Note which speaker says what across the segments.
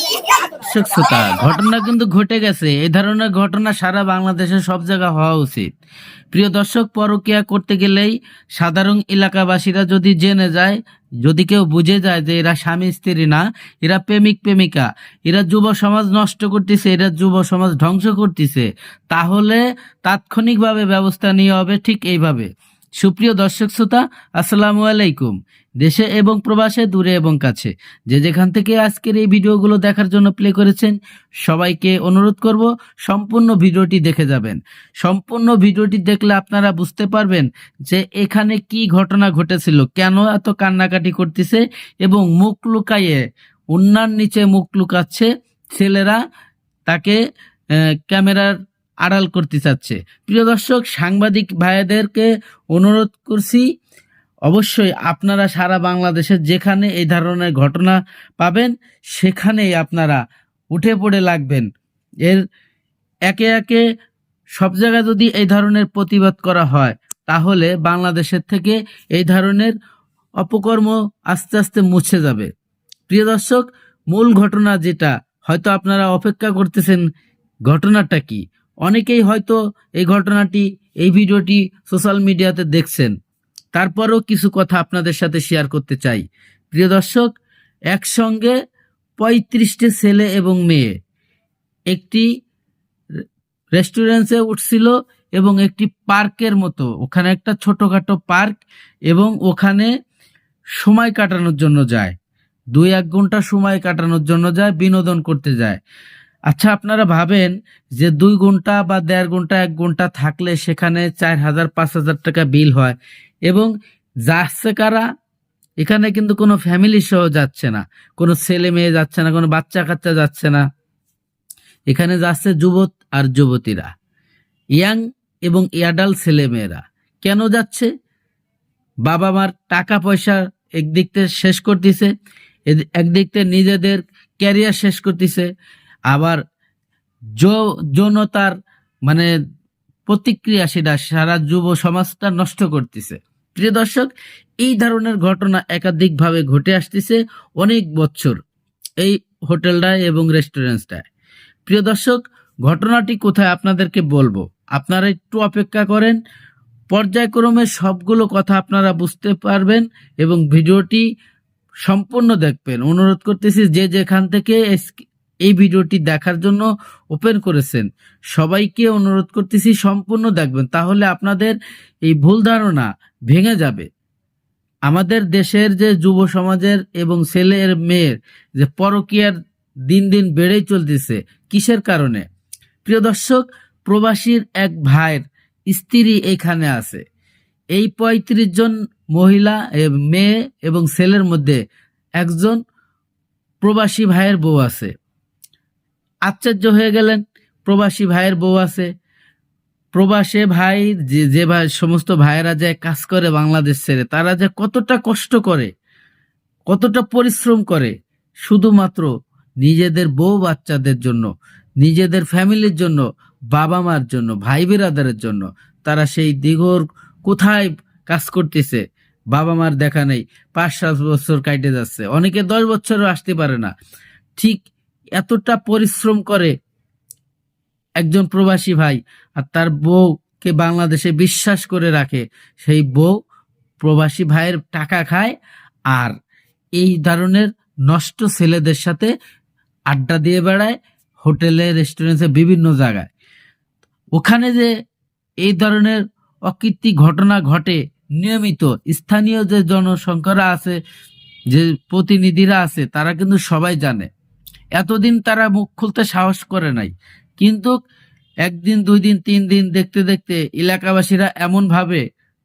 Speaker 1: দর্শক ঘটনা কিন্তু ঘটে গেছে। এই ধরনের ঘটনা সারা বাংলাদেশে সব জায়গা হওয়া উচিত। প্রিয় দর্শক, পরকিয়া করতে গেলেই সাধারণ এলাকাবাসীরা যদি জেনে যায়, যদি কেউ বুঝে যায় যে এরা স্বামী, স্ত্রী না, এরা প্রেমিক, প্রেমিকা, এরা যুব সমাজ নষ্ট করতেছে, এরা যুব সমাজ ধ্বংস করতেছে, তাহলে তাৎক্ষণিকভাবে ব্যবস্থা নিয়ে হবে ঠিক এইভাবে। সুপ্রিয় দর্শক শ্রোতা, আসসালামু আলাইকুম। দেশে এবং প্রবাসে, দূরে এবং কাছে। যে যেখান থেকে আজকের এই ভিডিওগুলো দেখার জন্য প্লে করেছেন, সবাইকে অনুরোধ করব সম্পূর্ণ ভিডিওটি দেখে যাবেন। সম্পূর্ণ ভিডিওটি দেখলে আপনারা বুঝতে পারবেন যে এখানে কি ঘটনা ঘটেছিল, কেন এত কান্নাকাটি করতেছে এবং মুখ লুকাইয়ে, উন্নার নিচে মুখ লুকাচ্ছে ছেলেরা, তাকে ক্যামেরার আড়াল করতে চাচ্ছে। প্রিয় দর্শক, সাংবাদিক ভাইদেরকে অনুরোধ করছি, অবশ্যই আপনারা সারা বাংলাদেশের যেখানে এই ধরনের ঘটনা পাবেন, সেখানেই আপনারা উঠে পড়ে লাগবেন। এর একে একে সব জায়গায় যদি এই ধরনের প্রতিবাদ করা হয়, তাহলে বাংলাদেশের থেকে এই ধরনের অপকর্ম আস্তে আস্তে মুছে যাবে। প্রিয় দর্শক, মূল ঘটনা যেটা, হয়তো আপনারা অপেক্ষা করতেছেন, ঘটনাটা কি? অনেকেই হয়তো এই ঘটনাটি, এই ভিডিওটি সোশ্যাল মিডিয়াতে দেখছেন। তারপরও কিছু কথা আপনাদের সাথে শেয়ার করতে চাই। প্রিয় দর্শক, একসঙ্গে পঁয়ত্রিশটি ছেলে এবং মেয়ে। একটি রেস্টুরেন্টে উঠছিল এবং একটি পার্কের মতো। ওখানে একটা ছোটখাটো পার্ক এবং ওখানে সময় কাটানোর জন্য যায়। দুই এক ঘণ্টা সময় কাটানোর জন্য যায়, বিনোদন করতে যায়। আচ্ছা আপনারা ভাবেন যে দুই ঘণ্টা বা দেড় ঘণ্টা, এক ঘণ্টা থাকলে সেখানে চার হাজার, পাঁচ হাজার টাকা বিল হয় এবং যাচ্ছে কারা? এখানে কিন্তু কোনো ফ্যামিলি সহ যাচ্ছে না। কোনো ছেলে মেয়ে যাচ্ছে না, কোনো বাচ্চা কাচ্চা যাচ্ছে না। এখানে যাচ্ছে যুবক আর যুবতীরা, ইয়াং এবং অ্যাডাল্ট ছেলে মেয়েরা। কেন যাচ্ছে? বাবা মার টাকা পয়সা একদিক থেকে শেষ করতেছে একদিক থেকে নিজেদের ক্যারিয়ার শেষ করতেছে। আবার যৌনতার মানে প্রতিক্রিয়া সেটা সারা যুব সমাজটা নষ্ট করতেছে। প্রিয় দর্শক, এই ধরনের ঘটনা একাধিকভাবে ঘটে আসতেছে অনেক বছর এই হোটেলটায় এবং রেস্টুরেন্টটায়। প্রিয় দর্শক, ঘটনাটি কোথায় আপনাদেরকে বলব? আপনারা একটু অপেক্ষা করেন, পর্যায়ক্রমে সবগুলো কথা আপনারা বুঝতে পারবেন এবং ভিডিওটি সম্পূর্ণ দেখবেন। অনুরোধ করতেছি যে যেখান থেকে এই ভিডিওটি দেখার জন্য ওপেন করেছেন। সবাইকে অনুরোধ করতেছি সম্পূর্ণ দেখবেন, তাহলে আপনাদের এই ভুল ধারণা ভেঙে যাবে। আমাদের দেশের যে যুব সমাজের এবং ছেলের মেয়ের যে পরকীয়ার দিন দিন বেড়েই চলতেছে, কিসের কারণে? প্রিয় দর্শক, প্রবাসীর এক ভাইয়ের স্ত্রী এখানে আছে। এই পঁয়ত্রিশ জন মহিলা মেয়ে এবং ছেলের মধ্যে একজন প্রবাসী ভাইয়ের বউ আছে। আশ্চর্য হয়ে গেলেন। প্রবাসী ভাইয়ের বউ আছে। প্রবাসে ভাই যে যে ভাই, সমস্ত ভাইয়েরা যে কাজ করে বাংলাদেশ ছেড়ে, তারা যে কতটা কষ্ট করে, কতটা পরিশ্রম করে, শুধুমাত্র নিজেদের বউ বাচ্চাদের জন্য, নিজেদের ফ্যামিলির জন্য, বাবা মার জন্য, ভাই বিরাদারের জন্য, তারা সেই দিগর কোথায় কাজ করতেছে, বাবা মার দেখা নেই, পাঁচ সাত বছর কাটে যাচ্ছে। অনেকে দশ বছরও আসতে পারে না। ঠিক এতটা পরিশ্রম করে একজন প্রবাসী ভাই আর তার বউকে বাংলাদেশে বিশ্বাস করে রাখে, সেই বউ প্রবাসী ভাইয়ের টাকা খায় আর এই ধরনের নষ্ট ছেলেদের সাথে আড্ডা দিয়ে বেড়ায় হোটেলে, রেস্টুরেন্টে, বিভিন্ন জায়গায়। ওখানে যে এই ধরনের অকীর্তি ঘটনা ঘটে, নিয়মিত স্থানীয় যে জনসংখ্যারা আছে, যে প্রতিনিধিরা আছে, তারা কিন্তু সবাই জানে। এতদিন তারা মুখ খুলতে সাহস করে নাই। কিন্তু একদিন দুই দিন তিন দিন দেখতে দেখতে এলাকাবাসীরা এমন ভাবে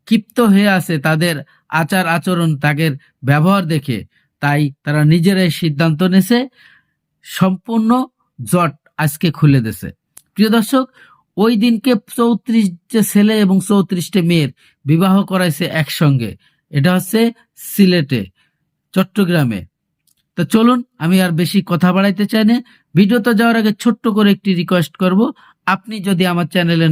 Speaker 1: ক্ষিপ্ত হয়ে আছে তাদের আচার আচরণ, তাদের ব্যবহার দেখে। তাই তারা নিজেরাই সিদ্ধান্ত নেছে সম্পূর্ণ জট আজকে খুলে দেছে প্রিয় দর্শক, ওই দিনকে চৌত্রিশটা ছেলে এবং চৌত্রিশটা মেয়ের বিবাহ করাইছে একসঙ্গে। এটা হচ্ছে সিলেটে, চট্টগ্রামে। তো চলুন, আমি আর বেশি কথা বাড়াইতে চাই না। ভিডিওতে যাওয়ার আগে ছোট্ট করে একটি রিকোয়েস্ট করব। আপনি যদি আমার চ্যানেলে